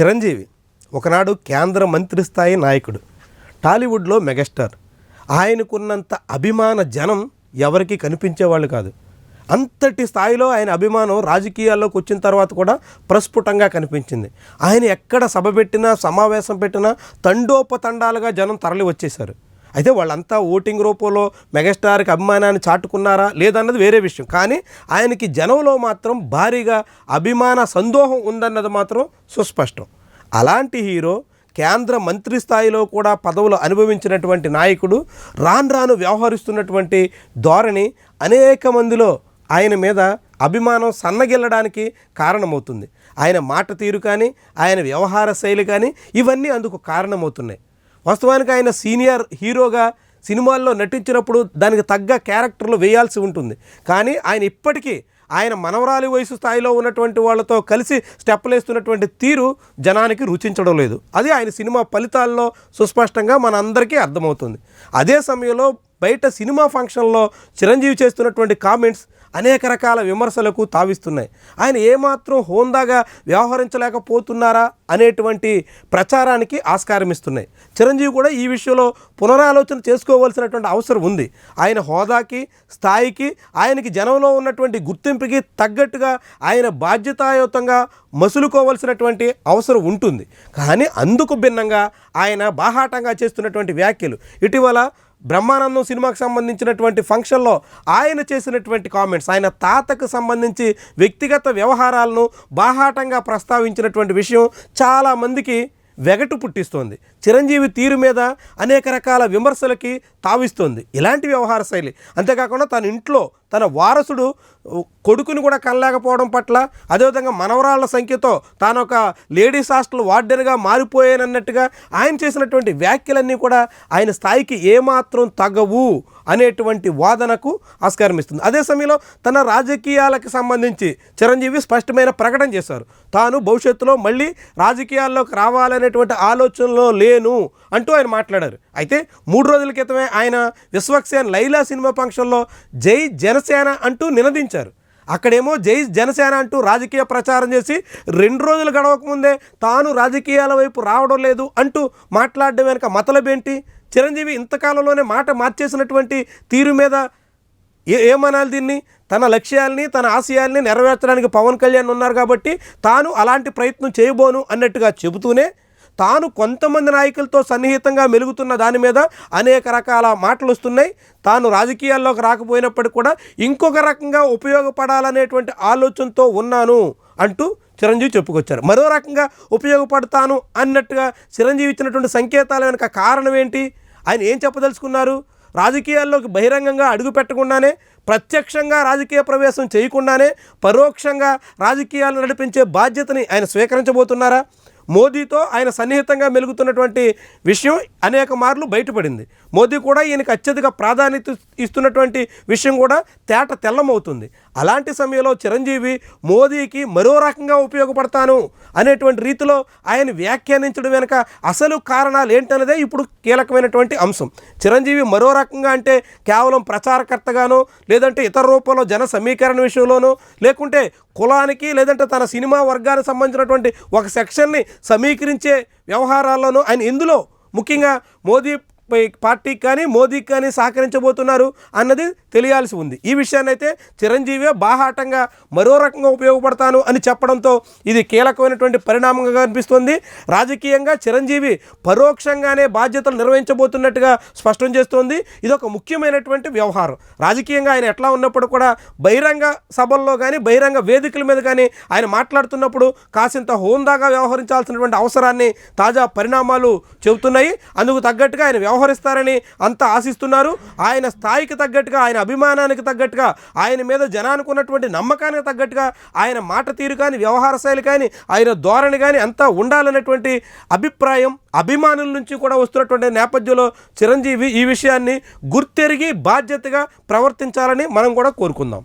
చిరంజీవి ఒకనాడు కేంద్ర మంత్రి స్థాయి నాయకుడు. టాలీవుడ్లో మెగాస్టార్. ఆయనకున్నంత అభిమాన జనం ఎవరికి కనిపించేవాళ్ళు కాదు. అంతటి స్థాయిలో ఆయన అభిమానం రాజకీయాల్లోకి వచ్చిన తర్వాత కూడా ప్రస్ఫుటంగా కనిపించింది. ఆయన ఎక్కడ సభ పెట్టినా సమావేశం పెట్టినా తండోపతండాలుగా జనం తరలి వచ్చేశారు అయితే వాళ్ళంతా ఓటింగ్ రూపంలో మెగాస్టార్కి అభిమానాన్ని చాటుకున్నారా లేదన్నది వేరే విషయం. కానీ ఆయనకి జనంలో మాత్రం భారీగా అభిమాన సందోహం ఉందన్నది మాత్రం సుస్పష్టం. అలాంటి హీరో కేంద్ర మంత్రి స్థాయిలో కూడా పదవులు అనుభవించినటువంటి నాయకుడు రాను రాను వ్యవహరిస్తున్నటువంటి ధోరణి అనేక మందిలో ఆయన మీద అభిమానం సన్నగిల్లడానికి కారణమవుతుంది. ఆయన మాట తీరు కానీ ఆయన వ్యవహార శైలి కానీ ఇవన్నీ అందుకు కారణమవుతున్నాయి. వాస్తవానికి ఆయన సీనియర్ హీరోగా సినిమాల్లో నటించినప్పుడు దానికి తగ్గ క్యారెక్టర్లు వేయాల్సి ఉంటుంది. కానీ ఆయన ఇప్పటికీ ఆయన మనవరాలి వయసు స్థాయిలో ఉన్నటువంటి వాళ్ళతో కలిసి స్టెప్పులు వేస్తున్నటువంటి తీరు జనానికి రుచించడం లేదు. అది ఆయన సినిమా ఫలితాల్లో సుస్పష్టంగా మనందరికీ అర్థమవుతుంది. అదే సమయంలో బయట సినిమా ఫంక్షన్లో చిరంజీవి చేస్తున్నటువంటి కామెంట్స్ అనేక రకాల విమర్శలకు తావిస్తున్నాయి. ఆయన ఏమాత్రం హోందాగా వ్యవహరించలేకపోతున్నారా అనేటువంటి ప్రచారానికి ఆస్కారం ఇస్తున్నాయి చిరంజీవి కూడా ఈ విషయంలో పునరాలోచన చేసుకోవాల్సినటువంటి అవసరం ఉంది. ఆయన హోదాకి స్థాయికి ఆయనకి జనంలో ఉన్నటువంటి గుర్తింపుకి తగ్గట్టుగా ఆయన బాధ్యతాయుతంగా మసులుకోవాల్సినటువంటి అవసరం ఉంటుంది. కానీ అందుకు భిన్నంగా ఆయన బాహాటంగా చేస్తున్నటువంటి వ్యాఖ్యలు. ఇటీవల బ్రహ్మానందం సినిమాకు సంబంధించినటువంటి ఫంక్షన్లో ఆయన చేసినటువంటి కామెంట్స్ ఆయన తాతకు సంబంధించి వ్యక్తిగత వ్యవహారాలను బాహాటంగా ప్రస్తావించినటువంటి విషయం చాలామందికి వెగటు పుట్టిస్తోంది. చిరంజీవి తీరు మీద అనేక రకాల విమర్శలకి తావిస్తోంది. ఇలాంటి వ్యవహార శైలి. అంతేకాకుండా తన ఇంట్లో తన వారసుడు కొడుకుని కూడా కనలేకపోవడం పట్ల అదేవిధంగా మనవరాళ్ళ సంఖ్యతో తాను ఒక లేడీస్ హాస్టల్ వార్డెన్గా మారిపోయానన్నట్టుగా ఆయన చేసినటువంటి వ్యాఖ్యలన్నీ కూడా ఆయన స్థాయికి ఏమాత్రం తగవు అనేటువంటి వాదనకు ఆస్కారం ఇస్తుంది అదే సమయంలో తన రాజకీయాలకు సంబంధించి చిరంజీవి స్పష్టమైన ప్రకటన చేశారు. తాను భవిష్యత్తులో మళ్ళీ రాజకీయాల్లోకి రావాలనేటువంటి ఆలోచనలో లేను అంటూ ఆయన మాట్లాడారు. అయితే మూడు రోజుల క్రితమే ఆయన విశ్వక్సేన్ లైలా సినిమా ఫంక్షన్లో జై జనసేన అంటూ నినదించారు. అక్కడేమో జై జనసేన అంటూ రాజకీయ ప్రచారం చేసి రెండు రోజులు గడవకముందే తాను రాజకీయాల వైపు రావడం లేదు అంటూ మాట్లాడడం వెనుక మతలబేంటి? చిరంజీవి ఇంతకాలంలోనే మాట మార్చేసినటువంటి తీరు మీద ఏ ఏమనాలి దీన్ని? తన లక్ష్యాల్ని తన ఆశయాల్ని నెరవేర్చడానికి పవన్ కళ్యాణ్ ఉన్నారు కాబట్టి తాను అలాంటి ప్రయత్నం చేయబోను అన్నట్టుగా చెబుతూనే తాను కొంతమంది నాయకులతో సన్నిహితంగా మెలుగుతున్న దాని మీద అనేక రకాల మాటలు వస్తున్నాయి. తాను రాజకీయాల్లోకి రాకపోయినప్పటికీ కూడా ఇంకొక రకంగా ఉపయోగపడాలనేటువంటి ఆలోచనతో ఉన్నాను అంటూ చిరంజీవి చెప్పుకొచ్చారు. మరో రకంగా ఉపయోగపడతాను అన్నట్టుగా చిరంజీవి ఇచ్చినటువంటి సంకేతాల వెనుక కారణం ఏంటి? ఆయన ఏం చెప్పదలుచుకున్నారు? రాజకీయాల్లోకి బహిరంగంగా అడుగు పెట్టకుండానే ప్రత్యక్షంగా రాజకీయ ప్రవేశం చేయకుండానే పరోక్షంగా రాజకీయాలు నడిపించే బాధ్యతని ఆయన స్వీకరించబోతున్నారా? మోదీతో ఆయన సన్నిహితంగా మెలుగుతున్నటువంటి విషయం అనేక మార్లు బయటపడింది. మోదీ కూడా ఈయనకు అత్యధిక ప్రాధాన్యత ఇస్తున్నటువంటి విషయం కూడా తేట తెల్లమవుతుంది. అలాంటి సమయంలో చిరంజీవి మోదీకి మరో రకంగా ఉపయోగపడతాను అనేటువంటి రీతిలో ఆయన వ్యాఖ్యానించడం వెనుక అసలు కారణాలు ఏంటన్నదే ఇప్పుడు కీలకమైనటువంటి అంశం. చిరంజీవి మరో రకంగా అంటే కేవలం ప్రచారకర్తగానో లేదంటే ఇతర రూపంలో జన సమీకరణ విషయంలోనో లేకుంటే కులానికి లేదంటే తన సినిమా వర్గానికి సంబంధించినటువంటి ఒక సెక్షన్ని సమీకరించే వ్యవహారాల్లోనూ ఆయన ఇందులో ముఖ్యంగా మోదీ పార్టీకి కానీ మోదీకి కానీ సహకరించబోతున్నారు అన్నది తెలియాల్సి ఉంది. ఈ విషయాన్ని అయితే చిరంజీవి బాహాటంగా మరో రకంగా ఉపయోగపడతాను అని చెప్పడంతో ఇది కీలకమైనటువంటి పరిణామంగా కనిపిస్తుంది. రాజకీయంగా చిరంజీవి పరోక్షంగానే బాధ్యతలు నిర్వహించబోతున్నట్టుగా స్పష్టం చేస్తోంది. ఇది ఒక ముఖ్యమైనటువంటి వ్యవహారం. రాజకీయంగా ఆయన ఎట్లా ఉన్నప్పుడు కూడా బహిరంగ సభల్లో కానీ బహిరంగ వేదికల మీద కానీ ఆయన మాట్లాడుతున్నప్పుడు కాసింత హోందాగా వ్యవహరించాల్సినటువంటి అవసరాన్ని తాజా పరిణామాలు చెబుతున్నాయి. అందుకు తగ్గట్టుగా ఆయన వ్యవహరిస్తారని అంతా ఆశిస్తున్నారు. ఆయన స్థాయికి తగ్గట్టుగా ఆయన అభిమానానికి తగ్గట్టుగా ఆయన మీద జనానికి ఉన్నటువంటి నమ్మకానికి తగ్గట్టుగా ఆయన మాట తీరు కానీ వ్యవహార శైలి కానీ ఆయన ధోరణి కానీ అంతా ఉండాలనేటువంటి అభిప్రాయం అభిమానుల నుంచి కూడా వస్తున్నటువంటి నేపథ్యంలో చిరంజీవి ఈ విషయాన్ని గుర్తెరిగి బాధ్యతగా ప్రవర్తించాలని మనం కూడా కోరుకుందాం.